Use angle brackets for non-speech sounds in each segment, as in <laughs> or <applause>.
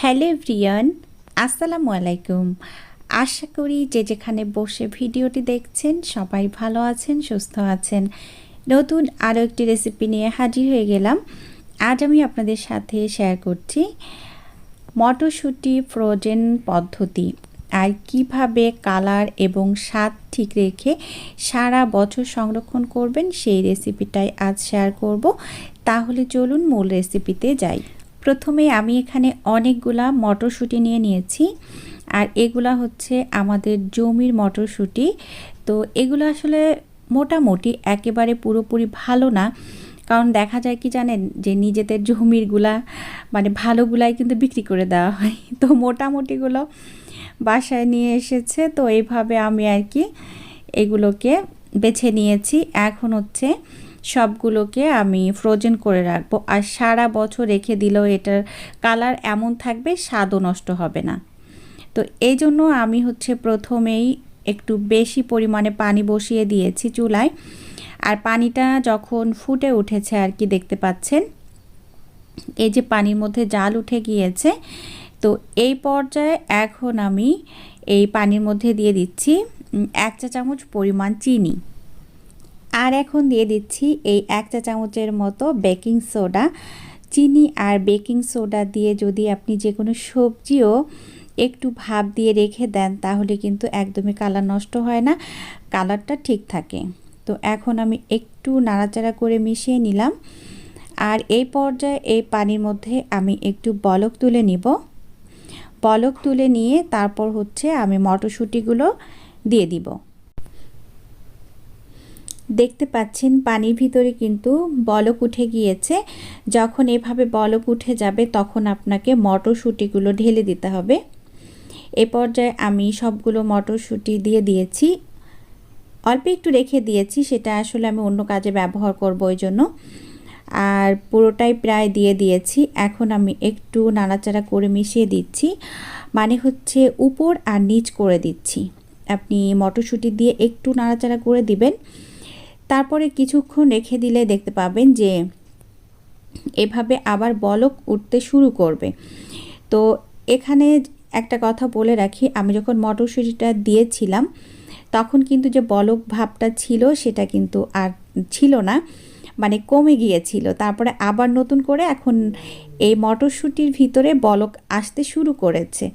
Hello everyone আসসালামু আলাইকুম। আশা করি যে যেখানে বসে ভিডিওটি দেখছেন, সবাই ভালো আছেন, সুস্থ আছেন। নতুন আরও একটি রেসিপি নিয়ে হাজির হয়ে গেলাম। আজ আমি আপনাদের সাথে শেয়ার করছি মটরশুঁটি ফ্রোজেন পদ্ধতি আর কীভাবে কালার এবং স্বাদ ঠিক রেখে সারা বছর সংরক্ষণ করবেন সেই রেসিপিটাই আজ শেয়ার করব। তাহলে চলুন মূল রেসিপিতে যাই। প্রথমে আমি এখানে অনেকগুলা মটরশুঁটি নিয়ে নিয়েছি, আর এগুলা হচ্ছে আমাদের জমির মটরশুঁটি। তো এগুলো আসলে মোটামুটি একেবারে পুরোপুরি ভালো না, কারণ দেখা যায় কি জানেন যে নিজেদের জমিরগুলা মানে ভালোগুলাই কিন্তু বিক্রি করে দেওয়া হয়। <laughs> তো মোটামুটিগুলো বাসায় নিয়ে এসেছে, তো এইভাবে আমি আর কি এগুলোকে বেছে নিয়েছি। এখন হচ্ছে সবগুলোকে আমি ফ্রোজেন করে রাখব। আর সারা বছর রেখে দিলেও এটার কালার এমন থাকবে, স্বাদও নষ্ট হবে না। তো এই জন্য আমি হচ্ছে প্রথমেই একটু বেশি পরিমাণে পানি বসিয়ে দিয়েছি চুলায়। আর পানিটা যখন ফুটে উঠেছে আর কি, দেখতে পাচ্ছেন? এই যে পানির মধ্যে জাল উঠে গিয়েছে। তো এই পর্যায়ে এখন আমি এই পানির মধ্যে দিয়ে দিচ্ছি এক চা চামচ পরিমাণ চিনি। আর এখন দিয়ে দিচ্ছি এই এক চা চামচের মতো বেকিং সোডা। চিনি আর বেকিং সোডা দিয়ে যদি আপনি যে কোনো সবজিও একটু ভাপ দিয়ে রেখে দেন, তাহলে কিন্তু একদমই কালার নষ্ট হয় না, কালারটা ঠিক থাকে। তো এখন আমি একটু নাড়াচাড়া করে মিশিয়ে নিলাম। আর এই পর্যায়ে এই পানির মধ্যে আমি একটু বলক তুলে নিব। বলক তুলে নিয়ে তারপর হচ্ছে আমি মটরশুঁটিগুলো দিয়ে দিব। দেখতে পাচ্ছেন পানির ভিতরে কিন্তু বলক উঠে গিয়েছে। যখন এভাবে বলক উঠে যাবে তখন আপনাকে মটরশুঁটিগুলো ঢেলে দিতে হবে। এ পর্যায়ে আমি সবগুলো মটরশুঁটি দিয়ে দিয়েছি। অল্প একটু রেখে দিয়েছি, সেটা আসলে আমি অন্য কাজে ব্যবহার করব ওই জন্য আর পুরোটাই প্রায় দিয়ে দিয়েছি। এখন আমি একটু নাড়াচাড়া করে মিশিয়ে দিচ্ছি। মানে হচ্ছে উপর আর নিচ করে দিচ্ছি। আপনি মটরশুঁটি দিয়ে একটু নাড়াচাড়া করে দিবেন। তারপরে কিছুক্ষণ রেখে দিলে দেখতে পাবেন যে এভাবে আবার বলক উঠতে শুরু করবে। তো এখানে একটা কথা বলে রাখি, আমি যখন মটরশুঁটিটা দিয়েছিলাম, তখন কিন্তু যে বলক ভাবটা ছিল সেটা কিন্তু আর ছিল না মানে কমে গিয়েছিল। তারপরে আবার নতুন করে এখন এই মটরশুঁটির ভিতরে বলক আসতে শুরু করেছে।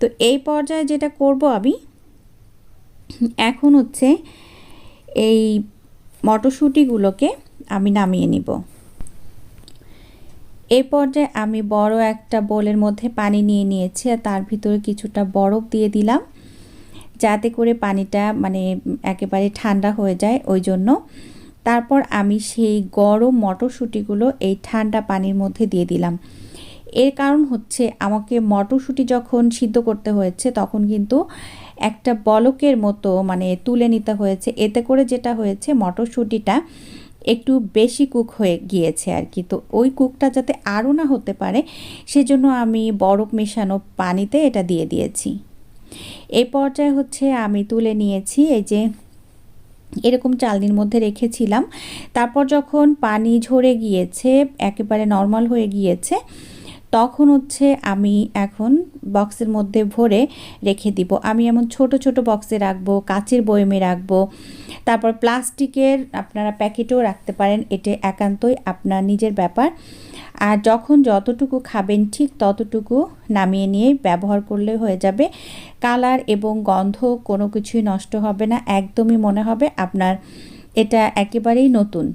তো এই পর্যায়ে যেটা করব আমি, এখন হচ্ছে এই মটরশুঁটিগুলোকে আমি নামিয়ে নিব। এই পর্যায়ে আমি বড় একটা বোলের মধ্যে পানি নিয়ে নিয়েছি আর তার ভিতরে কিছুটা বরফ দিয়ে দিলাম, যাতে করে পানিটা মানে একেবারে ঠান্ডা হয়ে যায় ওই জন্য। তারপর আমি সেই গরম মটরশুঁটিগুলো এই ঠান্ডা পানির মধ্যে দিয়ে দিলাম। এর কারণ হচ্ছে আমাকে মটরশুঁটি যখন সিদ্ধ করতে হয়েছে, তখন কিন্তু একটা বলকের মতো মানে তুলে নিতে হয়েছে। এতে করে যেটা হয়েছে, মটরশুঁটিটা একটু বেশি কুক হয়ে গিয়েছে আর কি তো ওই কুকটা যাতে আরও না হতে পারে, সেজন্য আমি বরফ মেশানো পানিতে এটা দিয়ে দিয়েছি। এই পর্যায়ে হচ্ছে আমি তুলে নিয়েছি এই যে এরকম চালনির মধ্যে রেখেছিলাম। তারপর যখন পানি ঝরে গিয়েছে, একেবারে নর্মাল হয়ে গিয়েছে তখন হচ্ছে আমি এখন বক্সের মধ্যে ভরে রেখে দিব। আমি এমন ছোট ছোট বক্সে রাখব, কাচের বয়মে রাখব। তারপর প্লাস্টিকের আপনারা প্যাকেটেও রাখতে পারেন এটা একান্তই আপনার নিজের ব্যাপার। আর যখন যতটুকু খাবেন ঠিক ততটুকু নামিয়ে নিয়ে ব্যবহার করলে হয়ে যাবে। কালার এবং গন্ধ কোনো কিছুই নষ্ট হবে না, একদমই মনে হবে আপনার। এটা একেবারেই নতুন।